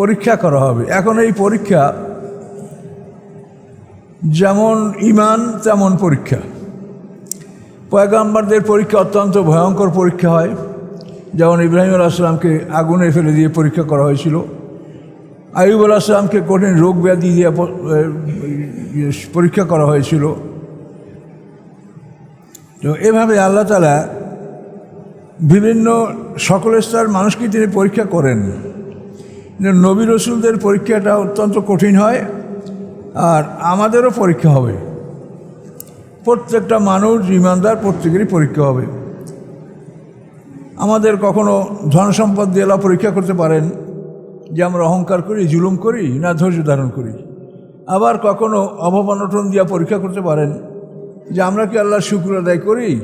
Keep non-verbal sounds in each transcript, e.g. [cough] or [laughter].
পরীক্ষা করা হবে। এখন এই পরীক্ষা যেমন ইমান, তেমন পরীক্ষা। পয়গাম্বারদের পরীক্ষা অত্যন্ত ভয়ঙ্কর পরীক্ষা হয়। যেমন ইব্রাহিম আলাহিসামকে আগুনে ফেলে দিয়ে পরীক্ষা করা হয়েছিল। আইব আলাহিসামকে কঠিন রোগ ব্যাধি দিয়ে পরীক্ষা করা হয়েছিল। তো এভাবে আল্লাহ তালা বিভিন্ন সকল স্তর মানুষকে তিনি পরীক্ষা করেন। নবী রসুলদের পরীক্ষাটা অত্যন্ত কঠিন হয় আর আমাদেরও পরীক্ষা হবে। প্রত্যেকটা মানুষ, ইমানদার প্রত্যেকেরই পরীক্ষা হবে। আমাদের কখনো ধন সম্পদ দিয়ে পরীক্ষা করতে পারেন যে আমরা অহংকার করি, জুলুম করি না ধৈর্য ধারণ করি। আবার কখনো অভাব অনটন দিয়া পরীক্ষা করতে পারেন যে আমরা কি আল্লাহর শুক্র আদায় করি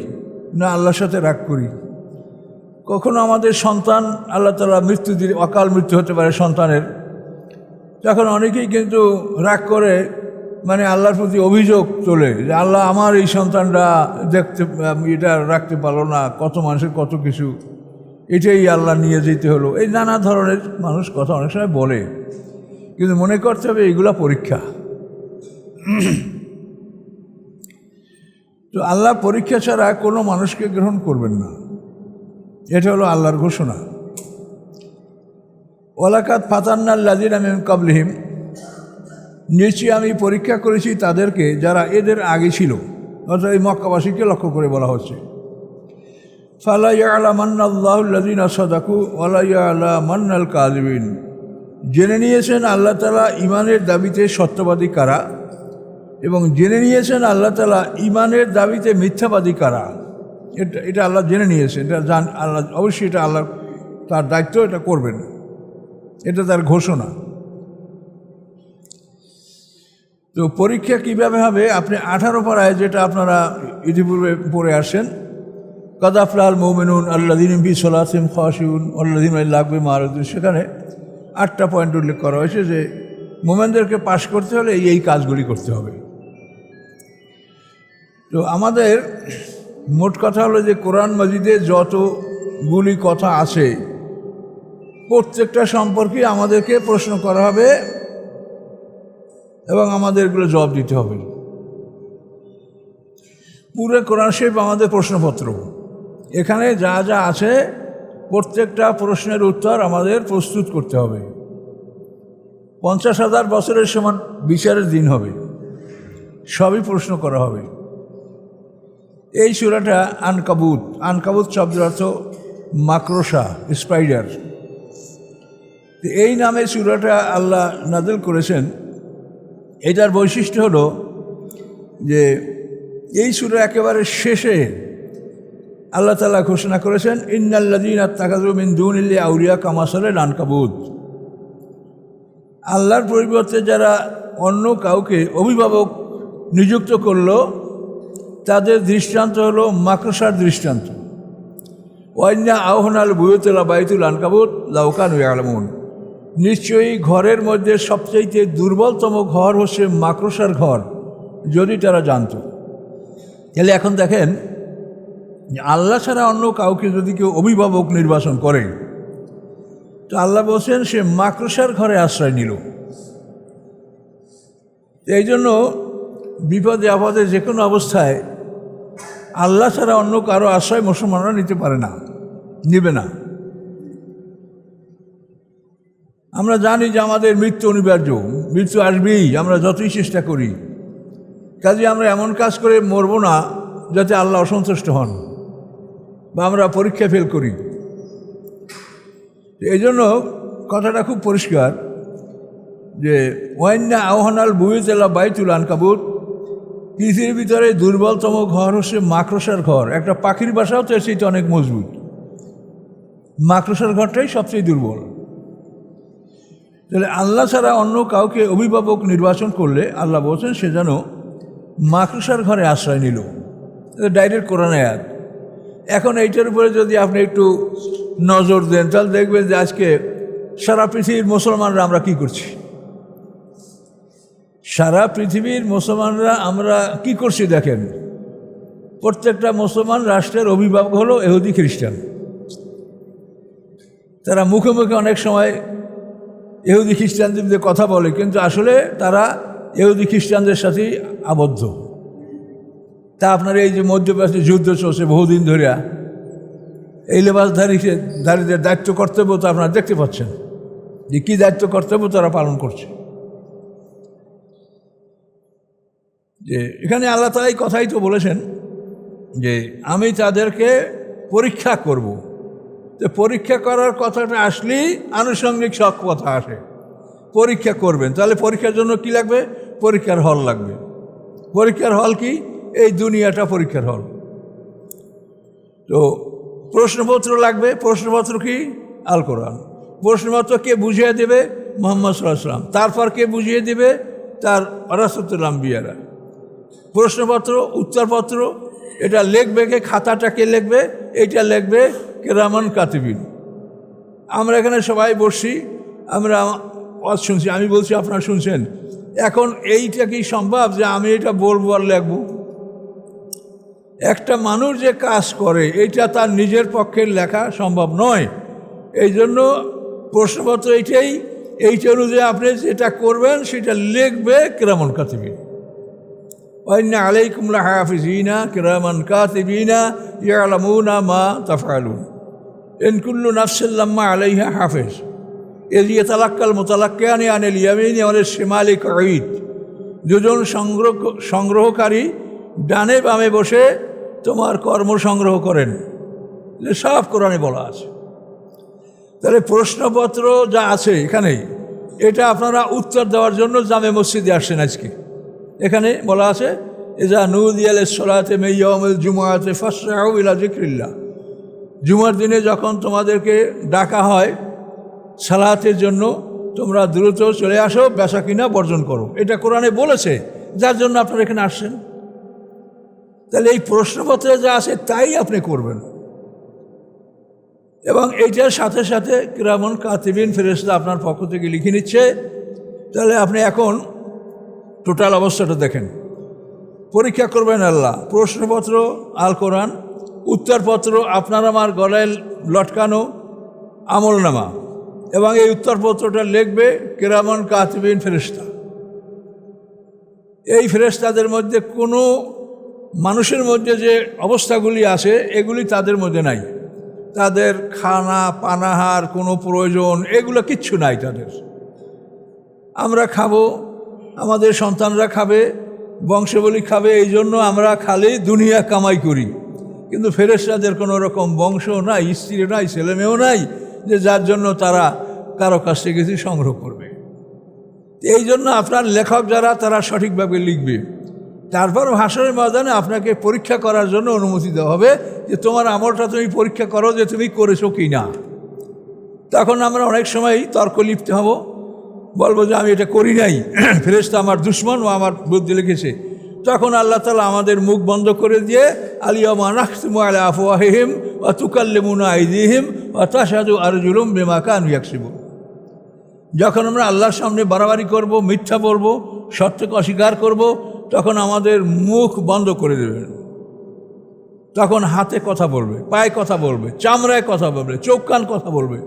না আল্লাহর সাথে রাগ করি? কখনো আমাদের সন্তান, আল্লাহ তালা মৃত্যু দিলে, অকাল মৃত্যু হতে পারে সন্তানের। তখন অনেকেই কিন্তু রাগ করে মানে আল্লাহর প্রতি অভিযোগ তোলে যে, আল্লাহ, আমার এই সন্তানটা দেখতে এটা রাখতে পারল না, কত মানুষের কত কিছু। এটাই আল্লাহ নিয়ে যেতে হলো। এই নানা ধরনের মানুষ কথা অনেক সময় বলে। কিন্তু মনে করতে হবে এইগুলা পরীক্ষা। তো আল্লাহ পরীক্ষা ছাড়া কোনো মানুষকে গ্রহণ করবেন না। এটা হলো আল্লাহর ঘোষণা। ওলাকাত ফাতান্নাল লাজিন আমি কাবলিহিম নিশ্চয়ই আমি পরীক্ষা করেছি তাদেরকে যারা এদের আগে ছিল। অর্থাৎ এই মক্কাবাসীকে লক্ষ্য করে বলা হচ্ছে। ফালা আলা মান্নাল্লাহুল্লাদিন আসাদাকু মান্নাল কাজবিন জেনে নিয়েছেন আল্লাহ তালা ইমানের দাবিতে সত্যবাদী কারা? এবং জেনে নিয়েছেন আল্লাহ তালা ইমানের দাবিতে মিথ্যাবাদী কারা? এটা এটা আল্লাহ জেনে নিয়েছে, এটা জান, আল্লাহ, অবশ্যই এটা আল্লাহ তার দায়িত্ব, এটা করবেন। এটা তার ঘোষণা। তো পরীক্ষা কীভাবে হবে? আপনি আঠারো পাড়ায় যেটা আপনারা ইতিপূর্বে পড়ে আসেন, কাদাফলাল মৌমেনুন আল্লাদিন বি সোলাসিম খাসিউন আল্লাদিন লাগবে মারুদ্দিন সেখানে আটটা পয়েন্ট উল্লেখ করা হয়েছে যে, মোমেনদেরকে পাশ করতে হলে এই এই কাজগুলি করতে হবে। তো আমাদের মোট কথা হলো যে কোরআন মাজিদে যতগুলি কথা আছে, প্রত্যেকটা সম্পর্কে আমাদেরকে প্রশ্ন করা হবে এবং আমাদের এগুলো জবাব দিতে হবে। পুরো কোরআন শরীফ আমাদের প্রশ্নপত্র। এখানে যা যা আছে, প্রত্যেকটা প্রশ্নের উত্তর আমাদের প্রস্তুত করতে হবে। পঞ্চাশ হাজার বছরের সমান বিচারের দিন হবে। সবই প্রশ্ন করা হবে। এই সুরাটা আনকাবুত। আনকাবুত শব্দের অর্থ মাকড়সা স্পাইডার এই নামে সুরাটা আল্লাহ নাজেল করেছেন। এটার বৈশিষ্ট্য হলো যে এই সুরা একেবারে শেষে আল্লাহ তালা ঘোষণা করেছেন ইন্নাল্লাদিন আত্মাকাজমিন দুনিল্লি আউরিয়া কামাসরে নানকাবুদ আল্লাহর পরিবর্তে যারা অন্য কাউকে অভিভাবক নিযুক্ত করল তাদের দৃষ্টান্ত হলো মাকড়সার দৃষ্টান্ত। ওয়াইন্যা আহনাল বুয়তুল্লা বাইতুল আনকাবুত লাউকান আলমুন নিশ্চয়ই ঘরের মধ্যে সবচাইতে দুর্বলতম ঘর হচ্ছে মাকড়সার ঘর, যদি তারা জানত। তাহলে এখন দেখেন আল্লাহ ছাড়া অন্য কাউকে যদি কেউ অভিভাবক নির্বাচন করে, তো আল্লাহ বলছেন সে মাকড়সার ঘরে আশ্রয় নিল। এই জন্য বিপদে আপদে যে কোনো অবস্থায় আল্লাহ ছাড়া অন্য কারও আশ্রয় মুসলমানরা নিতে পারে না, নিবে না। আমরা জানি যে আমাদের মৃত্যু অনিবার্য, মৃত্যু আসবেই, আমরা যতই চেষ্টা করি। কাজে আমরা এমন কাজ করে মরব না যাতে আল্লাহ অসন্তুষ্ট হন বা আমরা পরীক্ষা ফেল করি। এই জন্য কথাটা খুব পরিষ্কার যে, ওয়াইন্না আহ্বানাল বুয়েতেলা বাইতুল আনকাবুত পৃথিবীর ভিতরে দুর্বলতম ঘর হচ্ছে মাকড়সার ঘর। একটা পাখির বাসাও তো সেটা অনেক মজবুত। মাকড়সার ঘরটাই সবচেয়ে দুর্বল। তাহলে আল্লাহ ছাড়া অন্য কাউকে অভিভাবক নির্বাচন করলে আল্লাহ বলছেন, সে যেন মাকড়সার ঘরে আশ্রয় নিল। ডাইরেক্ট কোরআন আয়াত। এখন এইটার উপরে যদি আপনি একটু নজর দেন, তাহলে দেখবেন যে আজকে সারা পৃথিবীর মুসলমানরা আমরা কি করছি? সারা পৃথিবীর মুসলমানরা আমরা কি করছি দেখেন? প্রত্যেকটা মুসলমান রাষ্ট্রের অভিভাবক হলো এহুদি খ্রিস্টান। তারা মুখে মুখে অনেক সময় এহুদি খ্রিস্টানদের মধ্যে কথা বলে, কিন্তু আসলে তারা এহুদি খ্রিস্টানদের সাথেই আবদ্ধ। তা আপনার এই যে মধ্যপ্রাচ্যে যুদ্ধ চলছে বহুদিন ধরে এই লেবাসধারী ধারীদের দায়িত্ব কর্তব্য তো আপনারা দেখতে পাচ্ছেন যে কী দায়িত্ব কর্তব্য তারা পালন করছে। যে এখানে আল্লাহ তালা এই কথাই তো বলেছেন যে আমি তাদেরকে পরীক্ষা করব। তো পরীক্ষা করার কথাটা আসলেই আনুষঙ্গিক সব কথা আসে। পরীক্ষা করবেন। তাহলে পরীক্ষার জন্য কি লাগবে? পরীক্ষার হল লাগবে। পরীক্ষার হল কি? এই দুনিয়াটা পরীক্ষার হল। তো প্রশ্নপত্র লাগবে। প্রশ্নপত্র কি? আল কোরআন প্রশ্নপত্র কে বুঝিয়ে দেবে? মোহাম্মদ সাল্লাম তারপর কে বুঝিয়ে দেবে? তার রাসতুল্লাম বিয়ারা প্রশ্নপত্র উত্তরপত্র এটা লিখবে কে, খাতাটা কে লিখবে, এইটা লিখবে কেরামান কাতিবিন। আমরা এখানে সবাই বসছি, আমরা ওয়াজ শুনছি, আমি বলছি আপনারা শুনছেন। এখন এইটা কি সম্ভব যে আমি এটা বলব আর লিখব? একটা মানুষ যে কাজ করে, এইটা তার নিজের পক্ষে লেখা সম্ভব নয়। এই জন্য প্রশ্নপত্র এইটাই, এইটা অনুযায়ী আপনি যেটা করবেন, সেটা লিখবে কেরামন কাতিবিন। وإن عليكم لحافظين كراما كاتبين يعلمون ما تفعلون إن كل نفس لما عليها حافظ إذ يتلقى المتلقيان عن اليمين والشمال قعيد দুজন সংগ্রহ সংগ্রহকারী ডানে বামে বসে তোমার কর্ম সংগ্রহ করেন যে সব কোরআনে বলা আছে তাহলে প্রশ্নপত্র যা আছে এখানেই এটা আপনারা উত্তর দেওয়ার জন্য জামে মসজিদে আসছেন আজকে এখানে বলা আছে এজা নুদিয়াল সলাতে মেয়মল জুমাতে ফাসরাউ ইলা জিক্রিল্লা জুমার দিনে যখন তোমাদেরকে ডাকা হয় সালাতের জন্য, তোমরা দ্রুত চলে আসো, বেচা কিনা বর্জন করো। এটা কোরআনে বলেছে, যার জন্য আপনারা এখানে আসছেন। তাহলে এই প্রশ্নপত্রে যা আছে তাই আপনি করবেন। এবং এইটার সাথে সাথে কিরামন কাতিবিন ফেরেস্তা আপনার পক্ষ থেকে লিখে নিচ্ছে। তাহলে আপনি এখন টোটাল অবস্থাটা দেখেন। পরীক্ষা করবেন আল্লাহ। প্রশ্নপত্র, আল কোরআন, উত্তরপত্র আপনার আমার গলায় লটকানো, আমলনামা। এবং এই উত্তরপত্রটা লিখবে কেরামন কাতিবিন ফেরেস্তা এই ফেরেস্তাদের মধ্যে কোনো মানুষের মধ্যে যে অবস্থাগুলি আছে, এগুলি তাদের মধ্যে নাই। তাদের খানা, পানাহার, কোনো প্রয়োজন, এগুলো কিচ্ছু নাই তাদের। আমরা খাব আমাদের সন্তানরা খাবে, বংশবলী খাবে, এই জন্য আমরা খালি দুনিয়া কামাই করি। কিন্তু ফেরেস্তাদের কোনো রকম বংশ নাই, স্ত্রী নাই ছেলেমেয়েও নাই, যে যার জন্য তারা কারও কাছ থেকে কিছু সংগ্রহ করবে। এই জন্য আপনার লেখক যারা, তারা সঠিকভাবে লিখবে। তারপর ভাষণের ময়দানে আপনাকে পরীক্ষা করার জন্য অনুমতি দেওয়া হবে যে তোমার আমলটা তুমি পরীক্ষা করো যে তুমি করেছ কি না তখন আমরা অনেক সময় তর্ক লিপ্ত হব। বলব যে আমি এটা করি নাই। [clears throat] ফেরেস্তা আমার দুশ্মন ও আমার বুদ্ধি লিখেছে। তখন আল্লাহ তালা আমাদের মুখ বন্ধ করে দিয়ে আলিয়ামা আফওয়াহিম ও আইদিহিম ও আরজুলুম বেমাকান ইয়াকসিবু যখন আমরা আল্লাহর সামনে বাড়াবাড়ি করব, মিথ্যা বলব, সত্যকে অস্বীকার করব, তখন আমাদের মুখ বন্ধ করে দেবেন তখন হাতে কথা বলবে, পায়ে কথা বলবে, চামড়ায় কথা বলবে, চোখ কান কথা বলবে।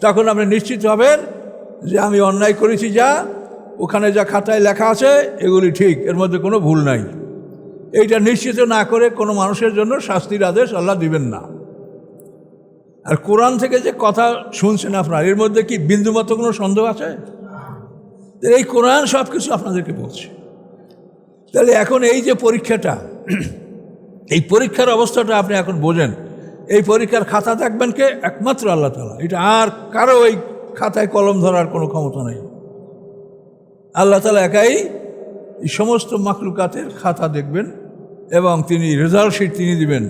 তখন আপনি নিশ্চিত হবেন যে আমি অন্যায় করেছি যা, ওখানে যা খাতায় লেখা আছে, এগুলি ঠিক, এর মধ্যে কোনো ভুল নাই। এইটা নিশ্চিত না করে কোনো মানুষের জন্য শাস্তির আদেশ আল্লাহ দিবেন না। আর কোরআন থেকে যে কথা শুনছেন আপনার, এর মধ্যে কি বিন্দুমাত্র কোনো সন্দেহ আছে? এই কোরআন সব কিছু আপনাদেরকে বলছে। তাহলে এখন এই যে পরীক্ষাটা, এই পরীক্ষার অবস্থাটা আপনি এখন বোঝেন। এই পরীক্ষার খাতা দেখবেন কে? একমাত্র আল্লাহ তালা এটা আর কারও এই খাতায় কলম ধরার কোনো ক্ষমতা নেই। আল্লাহ তালা একাই এই সমস্ত মাকলুকাতের খাতা দেখবেন এবং তিনি রেজাল্ট শিট তিনি দিবেন।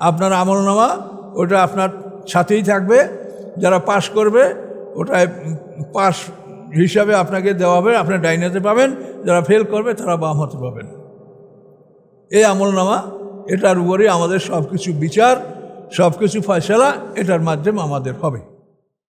আপনার আমলনামা, ওটা আপনার সাথেই থাকবে। যারা পাশ করবে, ওটায় পাস হিসাবে আপনাকে দেওয়া হবে। আপনি ডাইনাতে পাবেন, যারা ফেল করবে, তারা বাম হাতে পাবেন। এই আমলনামা, এটার উপরে আমাদের সব কিছু বিচার সব কিছু ফয়সলা, এটার মাধ্যমে আমাদের হবে।